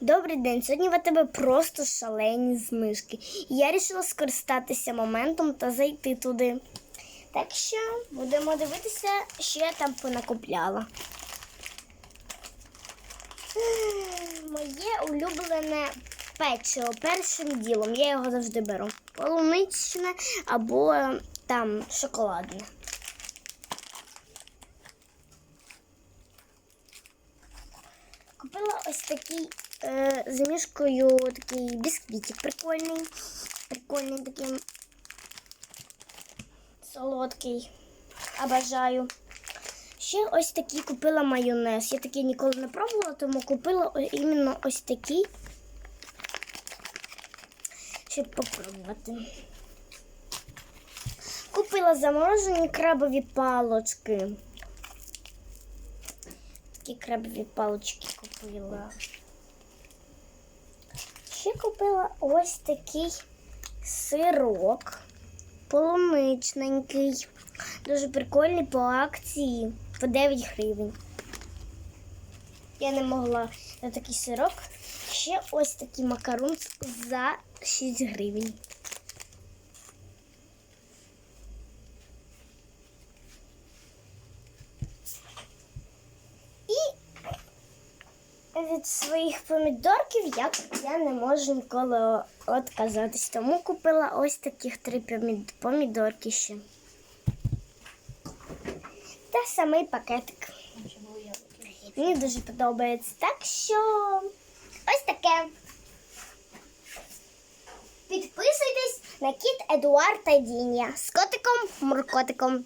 Добрий день. Сьогодні в тебе просто шалені знижки. Я вирішила скористатися моментом та зайти туди. Так що будемо дивитися, що я там понакупляла. Ем, Моє улюблене печиво першим ділом. Я його завжди беру. Полуничне або е, там шоколадне. Купила ось такий е, з мішкою такий бісквітик прикольний. Прикольний такий солодкий. Обожаю. Ще ось такий купила майонез. Я такий ніколи не пробувала, тому купила іменно ось такий, щоб попробувати. Купила заморожені крабові палочки. Такі крабові палочки купила. Ще купила ось такий сирок полуничненький. Дуже прикольний по акції по 9 гривень. Я не могла на такий сирок. Ще ось такий макарун за 6 гривень. Від своїх помідорків я, я не можу ніколи відказатись. Тому купила ось таких три помід- помідорки ще. Та самий пакетик. Мені дуже подобається. Так що ось таке. Підписуйтесь на кіт Едуард та Дінія з котиком Муркотиком.